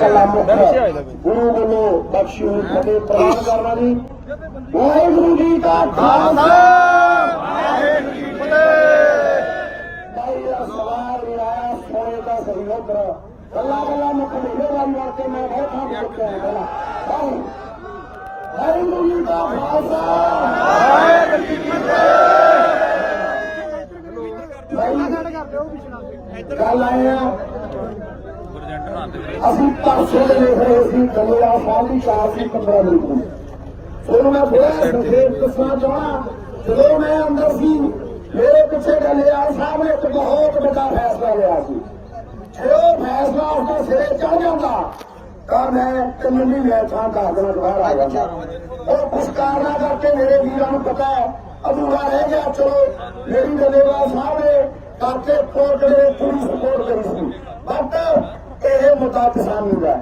ਕੱਲਾ ਮੁਖ ਗੁਰੂ ਵੱਲੋਂ ਬਖਸ਼ੀ ਹੋਈ ਫਤਿਹ ਪ੍ਰਦਾਨ ਕਰਨਾ ਜੀ ਵਾਹਿਗੁਰੂ ਜੀ ਕਾ ਖਾਲਸਾ। ਵਾਹਿਗੁਰੂ ਜੀ ਫਤਿਹ ਭਾਈ ਦਾ ਸਵਾਰ ਰਿਹਾ ਸੋਨੇ ਦਾ ਸਹੀ ਉਧਰ ਕੱਲਾ ਕੱਲਾ ਮੁਖ ਵਾਰ ਕੇ ਮੈਂ ਬਹੁਤ ਥਾਂ ਚੁੱਕਿਆ ਹਾਂ ਭਾਈ ਵਾਹਿਗੁਰੂ ਜੀ ਕਾ ਖਾਲਸਾ ਵਾਹਿਗੁਰੂ ਜੀ ਫਤਿਹ ਕੱਲ ਆਏ ਆ। ਅਸੀਂ ਪਰਸੋਂ ਦੇ ਦੇਖ ਰਹੇ ਸੀ ਗੰਗਲਾ ਸਾਹਿਬ ਦੀ ਕਾਰ ਸੀ 15 ਮਿੰਟ ਦੀ ਫਿਰ ਮੈਂ ਥੋੜਾ ਸੰਖੇਪ ਦੱਸਣਾ ਚਾਹਣਾ ਜਦੋਂ ਮੈਂ ਅੰਦਰ ਸੀ ਮੇਰੇ ਪਿੱਛੇ ਗੰਗਲਾ ਸਾਹਿਬ ਨੇ ਇੱਕ ਬਹੁਤ ਵੱਡਾ ਫੈਸਲਾ ਲਿਆ ਸੀ। ਜੇ ਉਹ ਫੈਸਲਾ ਉਸਦੇ ਸਿਰੇ ਚੜ ਜਾਂਦਾ ਤਾਂ ਮੈਂ ਤਿੰਨ ਮਹੀਨੇ ਥਾਂ ਕਰ ਦੇਣਾ ਬਾਹਰ ਆ ਜਾਂਦਾ। ਉਹ ਕੁਛ ਕਾਰਨਾਂ ਕਰਕੇ ਮੇਰੇ ਵੀਰਾਂ ਨੂੰ ਪਤਾ ਹੈ ਅਧੂਰਾ ਰਹਿ ਗਿਆ ਚਲੋ ਮੇਰੀ ਗੰਗਲਾ ਸਾਹਿਬ ਨੇ ਕਰਕੇ ਕੋਰਟ ਦੇ ਪੂਰੀ ਸਪੋਰਟ ਕਰੀ ਸੀ। ਬਟ ਇਹ ਮੁੱਦਾ ਕਿਸਾਨੀ ਦਾ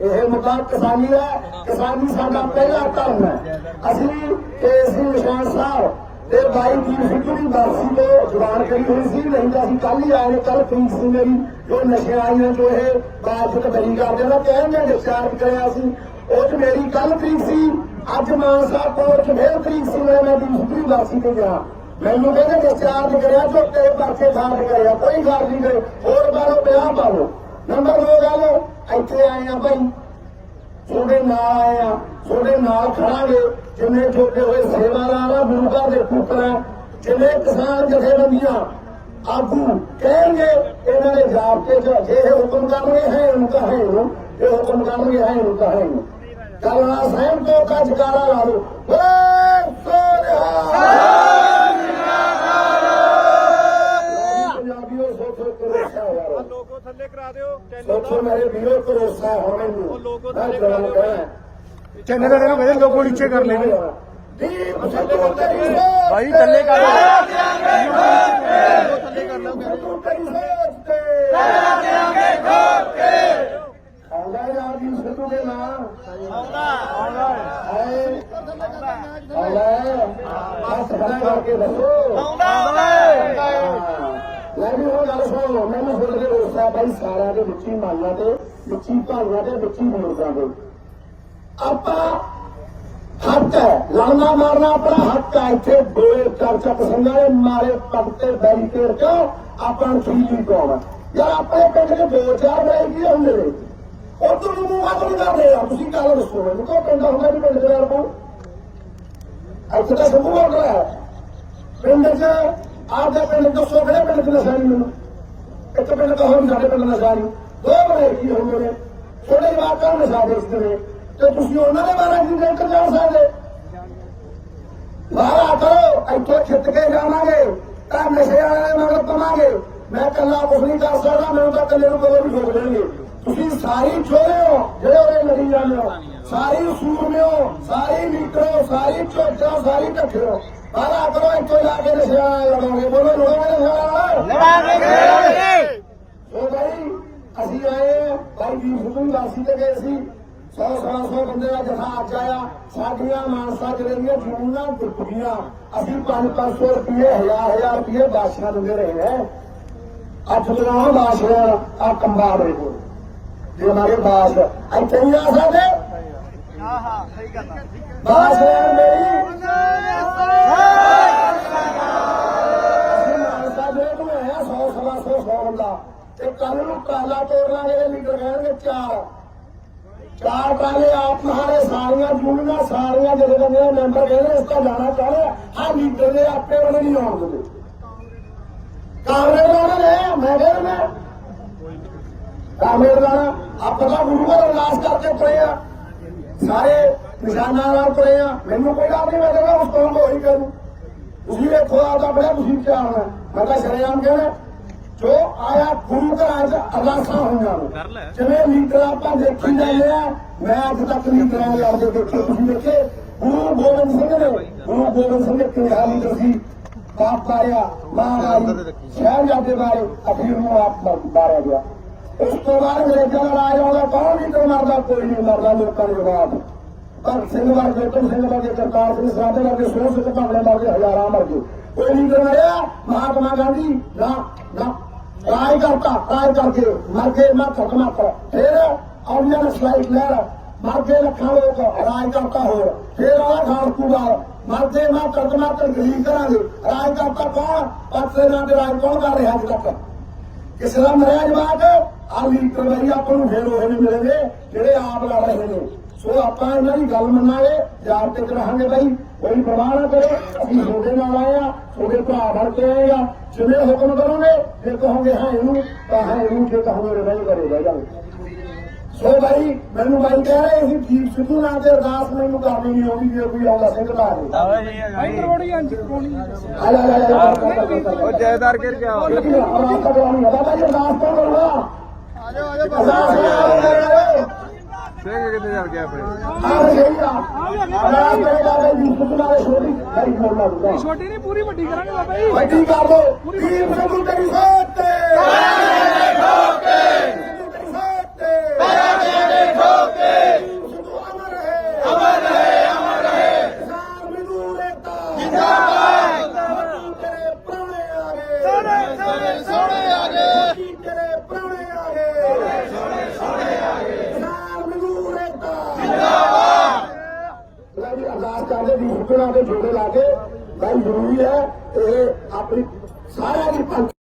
ਇਹ ਮੁੱਦਾ ਕਿਸਾਨੀ ਦਾ ਕਿਸਾਨੀ ਸਾਡਾ ਪਹਿਲਾ ਧਰਮ ਹੈ। ਅਸੀਂ ਕੇਸੀ ਨਿਸ਼ਾਨ ਸਾਹਿਬ ਤੇ ਬਾਈ ਦੀ ਸਿੱਧੂ ਦੀ ਬਰਸੀ ਤੋਂ ਜਵਾਨ ਕਰੀ ਹੋਈ ਸੀ। ਨਹੀਂ ਤਾਂ ਅਸੀਂ ਕੱਲ ਹੀ ਆਏ ਨੇ। ਕੱਲ ਫੀਸ ਸੀ ਮੇਰੀ ਜੋ ਨਸ਼ੇ ਆਈਆਂ ਜੋ ਇਹ ਬਾਤ ਬਰੀ ਕਰਦੇ ਨਾ ਕਹਿੰਦੇ ਡਿਸਚਾਰਜ ਕਰਿਆ ਸੀ। ਉਹ 'ਚ ਮੇਰੀ ਕੱਲ ਤਰੀਕ ਸੀ। ਅੱਜ ਮਾਨ ਸਾਹਿਬ ਕੋਲ ਚ ਫੇਰ ਤਰੀਕ ਸੀ ਮੈਂ ਮੈਂ ਦੀ ਸਿੱਧੂ ਦੀ ਬਰਸੀ ਤੇ ਗਿਆ। ਮੈਨੂੰ ਕਹਿੰਦੇ ਡਿਸਚਾਰਜ ਕਰਿਆ ਜੋ ਤੇਰੇ ਪਰਚੇ ਖਾਰਜ ਕਰਿਆ ਕੋਈ ਗੱਲ ਨਹੀਂ ਕਰੇ ਹੋਰ ਬਾਲੋ ਵਿਆਹ ਪਾ ਲਓ। ਨੰਬਰ ਦੋ ਗੱਲ ਇੱਥੇ ਆਏ ਆ ਭਾਈ ਤੁਹਾਡੇ ਨਾਲ ਆਏ ਆ। ਤੁਹਾਡੇ ਨਾਲ ਖੜਾਂਗੇ। ਜਿੰਨੇ ਛੋਟੇ ਹੋਏ ਸੇਵਾਦਾਰ ਆ ਗੁਰੂਗਾ ਦੇ ਪੁੱਤਰ ਜਿੰਨੇ ਕਿਸਾਨ ਜਥੇਬੰਦੀਆਂ ਆਗੂ ਕਹਿਣਗੇ, ਇਹਨਾਂ ਦੇ ਜਾਬਤੇ ਚ ਜੇ ਇਹ ਹੁਕਮ ਕਰਨਗੇ, ਹੈ ਇਹਨੂੰ ਕਹੇ ਇਹ ਹੁਕਮ ਕਰਨਗੇ, ਹੈ ਇਹਨੂੰ ਕਹੇ ਨੂੰ ਸਹਿਮ ਤੋਂ ਕੱਜ ਕਾਲਾ ਲਾ ਲਓ ਓਏ ਸੋਨਿਹਾ ਪੰਜਾਬੀਓ ਸੋਚੋ ਕਰੋਸਾ ਯਾਰ ਲੋਗੋ ਥੱਲੇ ਕਰਾ ਸੋਚੋ ਮੇਰੇ ਵੀਰੋ ਕਰੋਸਾ ਹੁਣ ਮੈਨੂੰ ਮੈਂ ਤੁਹਾਨੂੰ ਕਹਿਣਾ ਚੈਨਲ ਵਾਲੇ ਨੂੰ ਕਹਿੰਦੇ ਲੋਗੋ ਨੀਚੇ ਕਰ ਲੈਣੇ ਦੀਪ ਸਿੱਧੂ ਤੇਰੀ ਭਾਈ ਥੱਲੇ ਕਰ ਲਓ ਸਿੱਧੂ ਤੇਰੀ ਸੋਚ ਤੇ ਤੇਰਾ ਦੇਾਂਗੇ ਠੋਕ ਕੇ ਆਉਂਦਾ ਯਾਰ ਜੀ ਸਿੱਧੂ ਦੇ ਨਾਂ ਆਉਂਦਾ ਆਉਂਦਾ ਹੈ ਆਉਂਦਾ ਖੜਾ ਕਰਕੇ ਦੱਸੋ ਆਉਂਦਾ ਲੈ ਵੀ ਉਹ ਗੱਲ ਸੁਣੋ ਮੈਨੂੰ ਫਿਰ ਦੇ ਭਾਈ ਸਾਰਿਆਂ ਦੇ ਵਿੱਚ ਹੀ ਤੇ ਵਿੱਚ ਭਾਈਆਂ ਦੇ ਵਿੱਚ ਹੀ ਦੇ। ਆਪਾਂ ਹੱਕ ਹੈ ਲੜਨਾ ਮਾਰਨਾ ਆਪਣਾ ਹੱਕ ਹੈ। ਇੱਥੇ ਦੋਏ ਚਰਚਾ ਪਸੰਦਾਂ ਦੇ ਮਾਰੇ ਪੱਟ ਬੈਰੀਕੇਡ ਚ ਆਪਾਂ ਨੂੰ ਕੀ ਯਾਰ ਆਪਣੇ ਪਿੰਡ ਦੇ ਦੋ ਚਾਰ ਬੈਰੀ ਕੀ ਹੁੰਦੇ ਨੇ। ਉਧਰ ਨੂੰ ਮੂੰਹ ਹੱਥ ਨਹੀਂ ਕਰਦੇ ਆ ਤੁਸੀਂ ਕੱਲ ਦੱਸੋ ਮੈਨੂੰ? ਕੋ ਪਿੰਡ ਹੁੰਦਾ ਵੀ ਪਿੰਡ ਦੇ ਯਾਰ ਕੋ ਇੱਥੇ ਤਾਂ ਸਭ ਹੋ। ਗਿਆ ਪਿੰਡ ਚ ਆਪਦੇ ਪਿੰਡ ਦੱਸੋ ਕਿਹੜੇ ਪਿੰਡ ਚ ਦੱਸਿਆ ਨਹੀਂ ਮੈਨੂੰ ਇੱਕ ਪਿੰਡ ਕਹੋ ਵੀ ਸਾਡੇ ਪਿੰਡ ਨਸ਼ਾ ਨਹੀਂ ਦੋ ਬਣੇ ਕੀ ਹੁੰਦੇ ਨੇ। ਥੋੜੇ ਜਵਾਕਾਂ ਨੂੰ ਨਸ਼ਾ ਵੇਚਦੇ ਨੇ। ਤੇ ਤੁਸੀਂ ਉਹਨਾਂ ਦੇ ਬਾਰੇ ਨਹੀਂ ਦੇਖ ਜਾ ਸਕਦੇ ਵਾਰਾ ਕਰੋ। ਇੱਥੋਂ ਛਿੱਟ ਕੇ ਜਾਵਾਂਗੇ। ਤਾਂ ਨਸ਼ੇ ਵਾਲੇ ਮਗਰ ਪਵਾਂਗੇ। ਮੈਂ ਕੱਲਾ ਕੁਝ ਨਹੀਂ ਕਰ ਸਕਦਾ, ਮੈਨੂੰ ਤਾਂ ਕੱਲੇ ਨੂੰ ਕਦੇ ਵੀ ਠੋਕ ਦੇਣਗੇ ਤੁਸੀਂ ਸਾਰੀ ਛੋੜੇ ਹੋ, ਜਿਹੜੇ ਉਹਦੇ ਲੜੀ ਜਾਂਦੇ ਹੋ। ਸਾਰੀ ਸੂਰਮੇ ਹੋ, ਸਾਰੀ ਲੀਟਰੋ ਸਾਰੀ ਝੋਟਾ, ਸਾਰੀ ਢੱਠਿਓ ਵਾਰਾ ਕਰੋ। ਇੱਥੋਂ ਜਾ ਕੇ ਨਸ਼ੇ ਵਾਲੇ ਲੜੋਗੇ। ਬੋਲੋ, ਲੜੋਗੇ ਨਸ਼ੇ ਵਾਲੇ ਉਹ ਭਾਈ ਅਸੀਂ ਆਏ ਹੁਕਮ ਵਾਸੀ ਤੇ ਗਏ ਸੀ। 100 100 ਬੰਦੇ ਦਾ ਜਥਾ ਅੱਜ ਆਇਆ। ਸਾਡੀਆਂ ਮਾਨਸਾ ਜ਼ਿਲ੍ਹੇ ਦੀਆਂ ਜ਼ਮੀਨਾਂ ਟੁੱਟ ਗਈਆਂ। ਅਸੀਂ 5-500 ਰੁਪਏ 1000-1000 ਰੁਪਏ ਬਾਸ਼ਾ ਦਿੰਦੇ ਰਹੇ ਹੈ। ਅੱਜ ਬਣਾਓ ਬਾਸ਼ਾ ਆ ਕੰਬਾ ਦੇ ਕੋਲ। ਜੇ ਮਾਰੇ ਬਾਸ ਇੱਥੇ ਨਹੀਂ ਆ ਸਕਦੇ? ਹਾਂ ਹਾਂ ਸਹੀ ਗੱਲ ਬਾਸ ਯਾਰ ਮੇਰੀ ਅਸੀਂ ਮਾਨਸਾ ਦੇ ਤੋਂ ਆਇਆ 100 ਸਵਾ 100 100 ਬੰਦਾ ਤੇ ਕੱਲ ਨੂੰ ਕਾਲਾ ਲੀਡਰ ਕਹਿਣਗੇ ਚਾਰ। ਚਾਰ ਕਾਲੇ ਆਪ ਮਹਾਰੇ ਸਾਰੀਆਂ ਜੂਨੀਆਂ ਸਾਰੀਆਂ ਜਿਹੜੇ ਮੈਂਬਰ ਕਹਿੰਦੇ ਇਸ ਦਾ ਜਾਣਾ ਚਾਹਦੇ ਆ। ਲੀਡਰ ਦੇ ਆਪੇ ਉਹਨੇ ਨਹੀਂ ਆਉਣ ਦਿੰਦੇ ਕਾਮਰੇਡ ਵਾਲੇ ਨੇ, ਮੈਂ ਕਹਿੰਦਾ ਮੈਂ ਕਾਮਰੇਡ ਵਾਲਾ, ਆਪਾਂ ਤਾਂ ਗੁਰੂ ਘਰ ਅਰਦਾਸ ਕਰਕੇ ਪਏ ਆ। ਸਾਰੇ ਨਿਸ਼ਾਨਾਂ ਨਾਲ ਪਏ ਆ। ਮੈਨੂੰ ਕੋਈ ਗੱਲ ਨਹੀਂ, ਮੈਂ ਕਹਿੰਦਾ ਉਸ ਤੋਂ ਹੋਈ ਕਰੂ ਤੁਸੀਂ ਵੇਖੋ ਆਪਦਾ ਬੜਾ ਤੁਸੀਂ ਕੀ ਮੈਂ ਤਾਂ ਸ਼ਰੇਆਮ ਕਹਿਣਾ ਜੋ ਆਇਆ ਗੁਰੂ ਘਰਾਂ 'ਚ ਅਰਦਾਸਾਂ ਹੋਈਆਂ ਨੇ। ਜਿਵੇਂ ਲੀਡਰ ਆਪਾਂ ਦੇਖੀ ਜਾਂਦੇ ਆ ਮੈਂ ਅੱਜ ਤੱਕ ਲੀਡਰਾਂ ਨੂੰ ਲੜਦੇ ਦੇਖੇ ਤੁਸੀਂ ਦੇਖੇ। ਗੁਰੂ ਗੋਬਿੰਦ ਸਿੰਘ ਨੇ ਗੁਰੂ ਗੋਬਿੰਦ ਸਿੰਘ ਦੇ ਕਿਹਾ ਲੀਡਰ ਸੀ ਬਾਪ ਬਾਰਿਆ ਮਾਂ ਬਾਰੀ ਸ਼ਹਿਜ਼ਾਦੇ ਬਾਰੇ ਅਖੀਰ ਨੂੰ ਆਪ ਬਾਰਿਆ ਗਿਆ। ਉਸ ਤੋਂ ਬਾਅਦ ਅੰਗਰੇਜ਼ਾਂ ਦਾ ਰਾਜ ਆਉਂਦਾ ਕੌਣ ਲੀਡਰ ਮਰਦਾ ਕੋਈ ਨਹੀਂ ਮਰਦਾ ਲੋਕਾਂ ਦੇ ਜਵਾਬ। ਪਰ ਸਿੰਘ ਵਰਗੇ ਬੇਟਮ ਸਿੰਘ ਵਰਗੇ ਕਰਤਾਰ ਸਿੰਘ ਸਰਾਭੇ ਵਰਗੇ ਸੋਹ ਸਿੰਘ ਭਾਵਲੇ ਵਰਗੇ ਹਜ਼ਾਰਾਂ ਮਰ ਗਏ ਕੋਈ ਲੀਡਰ ਮਰਿਆ ਮਹਾਤਮਾ ਗਾਂਧੀ ਨਾ ਨਾ। ਰਾਜ ਕਰਤਾ ਰਾਜ ਕਰਕੇ ਮਰ ਗਏ ਮਾ ਥਕ ਮਾਤਰ ਫਿਰ ਇੰਡੀਅਨ ਸਲਾਈਟ ਲਹਿਰ ਮਰਦੇ ਲੱਖਾਂ ਲੋਕ, ਰਾਜ ਕਰਤਾ ਹੋਰ। ਫੇਰ ਆਲਾ ਖਾਲਸੂ ਵਾਲ ਮਰਦੇ ਨਾ ਕਰਦਮਾ ਤੰਗਲੀ ਕਰਾਂਗੇ ਰਾਜ ਕਰਤਾ ਕੌਣ? ਪਾਸੇ ਦੇ ਰਾਜ ਕੌਣ ਕਰ ਰਿਹਾ ਅੱਜ ਤੱਕ? ਕਿਸੇ ਦਾ ਮਰਿਆ ਜਵਾਕ ਆ ਲੀਡਰ ਬਈ ਆਪਾਂ ਨੂੰ ਫੇਰ ਉਹ ਨਹੀਂ ਮਿਲਣਗੇ, ਜਿਹੜੇ ਆਪ ਲੜ ਰਹੇ ਨੇ। ਸੋ ਆਪਾਂ ਇਹਨਾਂ ਦੀ ਗੱਲ ਮੰਨਾਂਗੇ ਯਾਰ ਤੇ ਰਹਾਂਗੇ ਬਈ। ਕੋਈ ਪਰਵਾਹ ਨਾ ਕਰੋ ਅਸੀਂ ਤੁਹਾਡੇ ਨਾਲ ਆਏ ਆ ਤੁਹਾਡੇ ਭਰਾ ਬਣ ਕੇ ਆਏ ਆ ਜਿਵੇਂ ਹੁਕਮ ਕਰੋਗੇ ਫਿਰ ਕਹੋਗੇ ਹਾਂ ਇਹਨੂੰ ਤਾਂ ਹਾਂ ਇਹਨੂੰ ਜੇ ਕਹੋਗੇ ਨਹੀਂ ਕਰੇ ਬਹਿ ਜਾਓ। ਸੋ ਭਾਈ ਮੈਨੂੰ ਭਾਈ ਕਹਿ ਰਹੇ ਸੀ ਠੀਕ ਸਿੱਧੂ ਨਾਲ ਤੇ ਅਰਦਾਸ ਮੈਨੂੰ ਕਰਨੀ ਨਹੀਂ ਆਉਂਦੀ ਜੇ ਕੋਈ ਆਉਂਦਾ ਸਿੰਘ ਦਾ ਆ ਕਰੋੜੀ ਅੰਜ ਕਰੋੜੀ ਆ। ਜਾ ਜਾ ਜਾ ਉਹ ਜੈਦਾਰ ਗਿਰ ਗਿਆ। ਅਰਦਾਸ ਕਰਾਉਣੀ ਹੈ ਜੀ ਅਰਦਾਸ ਕੌਣ ਕਰੂਗਾ ਆ ਜਾਓ ਆ ਅਰਦਾਸ ਕਰਾਉਣੀ ਸਿੰਘ ਕਿੱਥੇ ਚੱਲ ਗਿਆ ਆਪਣੇ ਛੋਟੀ ਨਹੀਂ ਪੂਰੀ ਵੱਡੀ ਕਰਾਂਗੇ ਬਾਬਾ ਜੀ। ਵੱਡੀ ਕਰ ਦੋ। ਵੀਰ ਸਿੱਧੂ ਤੇਰੀ ਸੋਚ ਤੇ ਸਿੱਧੂ ਤੇਰੀ ਸੋਚ ਤੇ ਸਿੱਧੂ ਅਮਰ ਰਹੇ ਅਮਰ ਰਹੇ ਅਮਰ ਰਹੇ ਕਿਸਾਨ ਮਜ਼ਦੂਰ ਏਕਤਾ ਜਿੰਦਾਬਾਦ ਤੇਰੇ ਪ੍ਰਾਣੇ ਆ ਗਏ ਸੋਹਣੇ ਸੋਹਣੇ ਸੋਹਣੇ ਆ ਗਏ ਤੇਰੇ ਪ੍ਰਾਣੇ ਆ ਗਏ ਸੋਹਣੇ ਸੋਹਣੇ ਸੋਹਣੇ ਆ ਗਏ ਕਿਸਾਨ ਮਜ਼ਦੂਰ ਏਕਤਾ ਜਿੰਦਾਬਾਦ ਲੈ ਜੀ ਅਰਦਾਸ ਕਰਦੇ ਵੀ ਦੇ ਜੋੜੇ ਲਾ ਕੇ ਗੱਲ ਜ਼ਰੂਰੀ ਹੈ ਇਹ